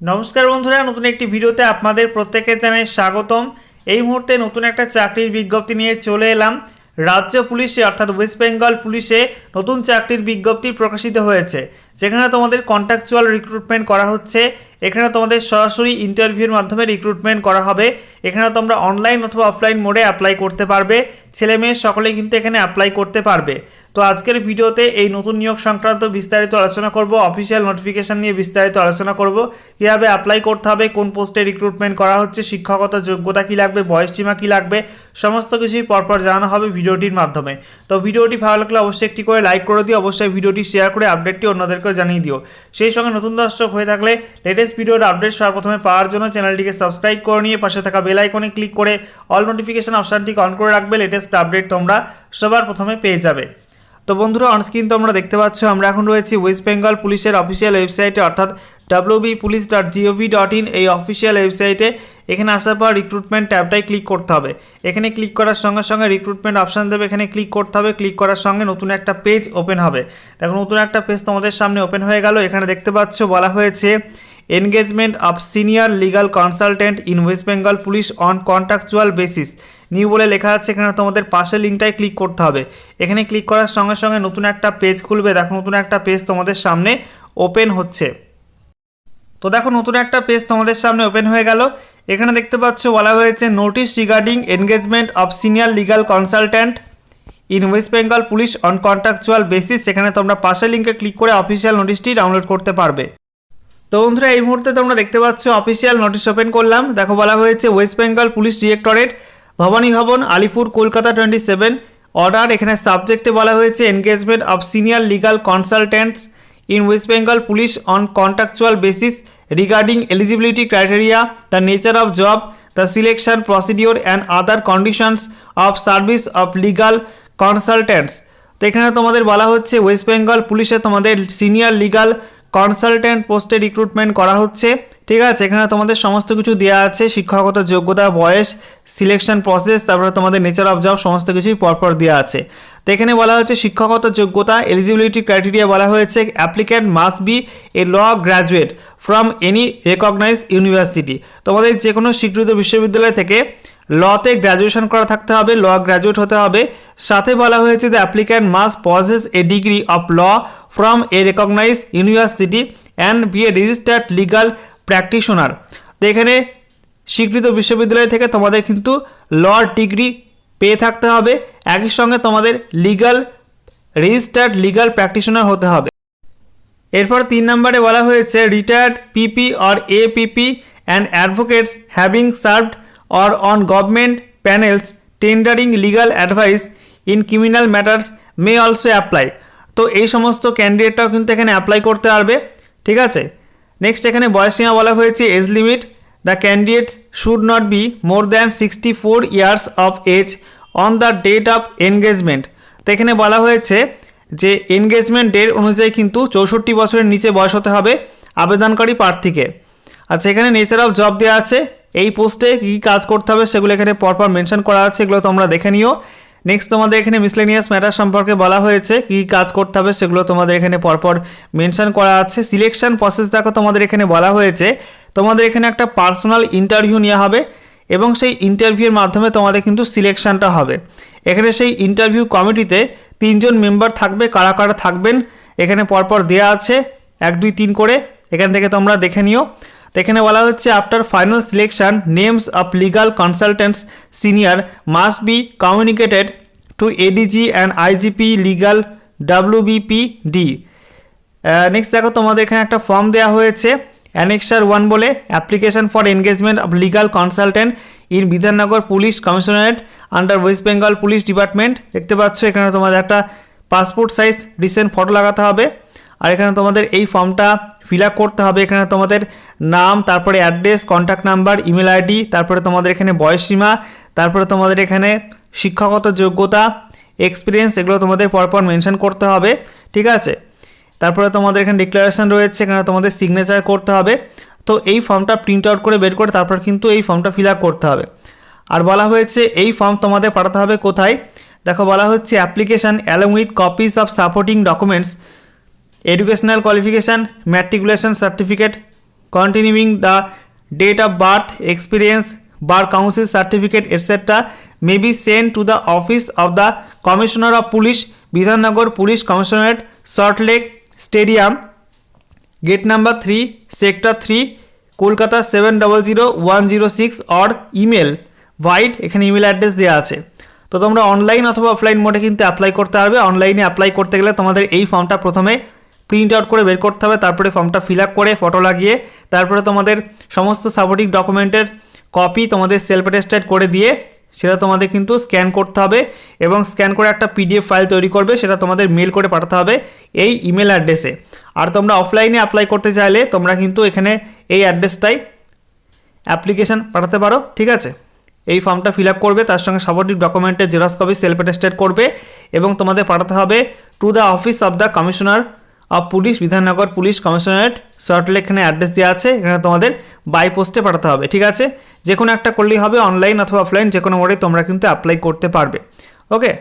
নমস্কার বন্ধুরা, নতুন একটি ভিডিওতে আপনাদের প্রত্যেকে জানাই স্বাগতম। এই মুহূর্তে নতুন একটা চাকরির বিজ্ঞপ্তি নিয়ে চলে এলাম। রাজ্য পুলিশে, অর্থাৎ ওয়েস্ট বেঙ্গল পুলিশে নতুন চাকরির বিজ্ঞপ্তি প্রকাশিত হয়েছে। যেখানে তোমাদের কন্ট্রাকচুয়াল রিক্রুটমেন্ট করা হচ্ছে। এখানে তোমাদের সরাসরি ইন্টারভিউর মাধ্যমে রিক্রুটমেন্ট করা হবে। এখানে তোমরা অনলাইন অথবা অফলাইন মোডে অ্যাপ্লাই করতে পারবে। ছেলে মেয়ে সকলেই কিন্তু এখানে অ্যাপ্লাই করতে পারবে। তো আজকের ভিডিওতে এই নতুন নিয়োগ সংক্রান্ত বিস্তারিত আলোচনা করব অফিসিয়াল নোটিফিকেশান নিয়ে বিস্তারিত আলোচনা করব, কীভাবে অ্যাপ্লাই করতে হবে, কোন পোস্টে রিক্রুটমেন্ট করা হচ্ছে, শিক্ষাগত যোগ্যতা কী লাগবে, বয়স সীমা কী লাগবে, সমস্ত কিছুই পরপর জানানো হবে ভিডিওটির মাধ্যমে। তো ভিডিওটি ভালো লাগলে অবশ্যই একটি করে লাইক করে দিও, অবশ্যই ভিডিওটি শেয়ার করে আপডেটটি অন্যদেরকেও জানিয়ে দিও। সেই সঙ্গে নতুন দর্শক হয়ে থাকলে লেটেস্ট ভিডিওর আপডেট সর্বপ্রথমে পাওয়ার জন্য চ্যানেলটিকে সাবস্ক্রাইব করে নিয়ে পাশে থাকা বেল আইকনে ক্লিক করে অল নোটিফিকেশান অপশানটিকে অন করে রাখবে লেটেস্ট আপডেট তোমরা সবার প্রথমে পেয়ে যাবে। তো বন্ধুরা অনস্ক্রিন তোমরা দেখতে পাচ্ছ, আমরা এখন রয়েছি ওয়েস্ট বেঙ্গল পুলিশের অফিসিয়াল ওয়েবসাইটে অর্থাৎ W B police dot gov dot in এই অফিসিয়াল ওয়েবসাইটে এখানে আসার পর রিক্রুটমেন্ট ট্যাবটাই ক্লিক করতে হবে। এখানে ক্লিক করার সঙ্গে সঙ্গে রিক্রুটমেন্ট অপশান দেবে, এখানে ক্লিক করতে হবে ক্লিক করার সঙ্গে নতুন একটা পেজ ওপেন হবে। দেখো, নতুন একটা পেজ তোমাদের সামনে ওপেন হয়ে গেল। এখানে দেখতে পাচ্ছ, বলা হয়েছে engagement of senior legal consultant in West Bengal police on contractual basis new বলে লেখা আছে, এখানে তোমাদের পাশের লিঙ্কটাই ক্লিক করতে হবে। এখানে ক্লিক করার সঙ্গে সঙ্গে নতুন একটা পেজ খুলবে। দেখো, নতুন একটা পেজ তোমাদের সামনে ওপেন হচ্ছে। তো দেখো, নতুন একটা পেজ তোমাদের সামনে ওপেন হয়ে গেল। এখানে দেখতে পাচ্ছ, বলা হয়েছে notice regarding engagement of senior legal consultant in West Bengal police on contractual basis সেখানে তোমরা পাশের লিঙ্কে ক্লিক করে অফিসিয়াল নোটিশটি ডাউনলোড করতে পারবে। তো বন্ধুরা, এই মুহূর্তে তোমরা দেখতে পাচ্ছ অফিসিয়াল নোটিশ ওপেন করলাম। দেখো, বলা হয়েছে West Bengal police directorate Bhabani Bhavan, Alipur, Kolkata twenty seven order এখানে সাবজেক্টে বলা হয়েছে engagement of senior legal consultants in West Bengal police on contractual basis regarding eligibility criteria the nature of job the selection procedure and other conditions of service of legal consultants তো এখানে তোমাদের বলা হচ্ছে West Bengal পুলিশে তোমাদের senior legal consultant পোস্টে recruitment করা হচ্ছে। ঠিক আছে, এখানে তোমাদের সমস্ত কিছু দেওয়া আছে, শিক্ষাগত যোগ্যতা, বয়স সিলেকশন প্রসেস তারপরে তোমাদের নেচার অফ জব সমস্ত কিছুই পরপর দেওয়া আছে। তো এখানে বলা হচ্ছে শিক্ষাগত যোগ্যতা এলিজিবিলিটি ক্রাইটেরিয়া বলা হয়েছে applicant must be a law graduate from any recognise university তোমাদের যে কোনো স্বীকৃত বিশ্ববিদ্যালয় থেকে লতে গ্র্যাজুয়েশন করা থাকতে হবে ল গ্র্যাজুয়েট হতে হবে। সাথে বলা হয়েছে the applicant must possess a degree of law from a recognise university and be a registered legal practitioner তো এখানে স্বীকৃত বিশ্ববিদ্যালয় থেকে তোমাদের কিন্তু ল ডিগ্রি পেয়ে থাকতে হবে। একই সঙ্গে তোমাদের লিগাল রেজিস্টার্ড লিগাল প্র্যাকটিশনার হতে হবে। এরপর তিন নম্বরে বলা হয়েছে retired PP or A PP and advocates having served or on government panels tendering legal advice in criminal matters may also apply তো এই সমস্ত ক্যান্ডিডেটটাও কিন্তু এখানে অ্যাপ্লাই করতে পারবে, ঠিক আছে? নেক্সট এখানে বয়সীমা বলা হয়েছে age limit the candidates should not be more than sixty four years of age on the date of engagement তো এখানে বলা হয়েছে যে এনগেজমেন্ট ডেট অনুযায়ী কিন্তু চৌষট্টি বছরের নিচে বয়স হতে হবে আবেদনকারী প্রার্থীকে। আচ্ছা এখানে নেচার অফ জব দেওয়া আছে। এই পোস্টে কী কাজ করতে হবে সেগুলো এখানে পরপর মেনশন করা আছে, এগুলো তোমরা দেখে নিও। নেক্সট তোমাদের এখানে মিসলেনিয়াস ম্যাটার সম্পর্কে বলা হয়েছে, কী কাজ করতে হবে সেগুলো তোমাদের এখানে পরপর মেনশন করা আছে। সিলেকশন প্রসেস দেখো তোমাদের এখানে বলা হয়েছে, তোমাদের এখানে একটা পার্সোনাল ইন্টারভিউ নেওয়া হবে এবং সেই ইন্টারভিউর মাধ্যমে তোমাদের কিন্তু সিলেকশনটা হবে। এখানে সেই ইন্টারভিউ কমিটিতে তিনজন মেম্বার থাকবে, কারা কারা থাকবেন, এখানে পরপর দেওয়া আছে, এক, দুই, তিন করে। এখান থেকে তোমরা দেখে নিও। তো এখানে বলা হচ্ছে after final selection names of legal consultants senior must be communicated to ADG and IGP legal WBP D next দেখো, তোমাদের এখানে একটা ফর্ম দেওয়া হয়েছে অ্যানেক্সার ওয়ান বলে application for engagement of legal consultant in Bidhannagar police commissionerate under West Bengal police department দেখতে পাচ্ছ, এখানে তোমাদের একটা পাসপোর্ট সাইজ রিসেন্ট ফটো লাগাতে হবে। আর এখানে তোমাদের এই ফর্মটা ফিল করতে হবে। এখানে তোমাদের নাম, তারপরে address contact number email ID তারপরে তোমাদের এখানে বয়সসীমা তারপরে তোমাদের এখানে শিক্ষাগত যোগ্যতা এক্সপিরিয়েন্স এগুলো তোমাদের পরপর মেনশন করতে হবে, ঠিক আছে? তারপরে তোমাদের এখানে ডিক্লারেশন রয়েছে, এখানে তোমাদের সিগনেচার করতে হবে। তো এই ফর্মটা প্রিন্ট আউট করে বের করে তারপর কিন্তু এই ফর্মটা ফিল করতে হবে। আর বলা হয়েছে, এই ফর্ম তোমাদের পাঠাতে হবে কোথায়? দেখো, বলা হচ্ছে application along with copies of supporting documents educational qualification matriculation certificate continuing the date of birth experience bar council certificate etcetera may be send to the office of the commissioner of police Bidhannagar police commissionerate Salt Lake stadium gate number three sector three Kolkata seven double zero one zero six or email white এখানে email address দেওয়া আছে। তো তোমরা online অথবা offline মোডে কিন্তু apply করতে পারবে। অনলাইনে অ্যাপ্লাই করতে গেলে তোমাদের এই ফর্মটা প্রথমে প্রিন্ট আউট করে বের করতে হবে। তারপরে ফর্মটা ফিল করে ফটো লাগিয়ে তারপরে তোমাদের সমস্ত সাপোর্টিং ডকুমেন্টের কপি তোমাদের সেলফ অ্যাটেস্টেড করে দিয়ে সেটা তোমাদের কিন্তু স্ক্যান করতে হবে এবং স্ক্যান করে একটা পিডিএফ ফাইল তৈরি করবে, সেটা তোমাদের মেল করে পাঠাতে হবে এই ইমেল অ্যাড্রেসে আর তোমরা অফলাইনে অ্যাপ্লাই করতে চাইলে তোমরা কিন্তু এখানে এই অ্যাড্রেসটাই অ্যাপ্লিকেশান পাঠাতে পারো, ঠিক আছে? এই ফর্মটা ফিল আপ করবে, তার সঙ্গে সাপোর্টিভ ডকুমেন্টের জেরক্স কপি সেলফ অ্যাটেস্টেড করবে এবং তোমাদের পাঠাতে হবে to the office of the commissioner of police Bidhannagar police commissionerate Salt Lake এখানে অ্যাড্রেস দেওয়া আছে। এখানে তোমাদের বাই পোস্টে পাঠাতে হবে, ঠিক আছে? যে কোনো একটা করলেই হবে অনলাইন অথবা অফলাইন যে কোনো মোডে তোমরা কিন্তু অ্যাপ্লাই করতে পারবে। ওকে